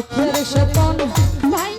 মুখের সেতন ভাই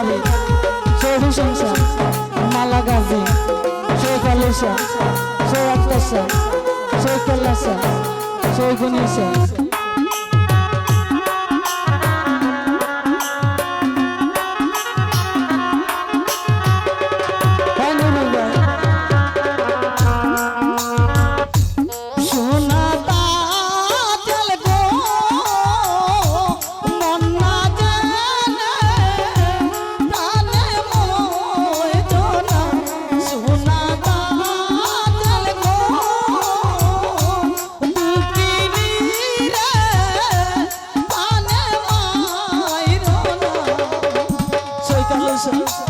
আমি সৌদি সংসার মালা গাজী সৌক আলিসা সৌ আক্তার স্যার সৌ কল্লা স্যার সৌ গুনিসা তামাশা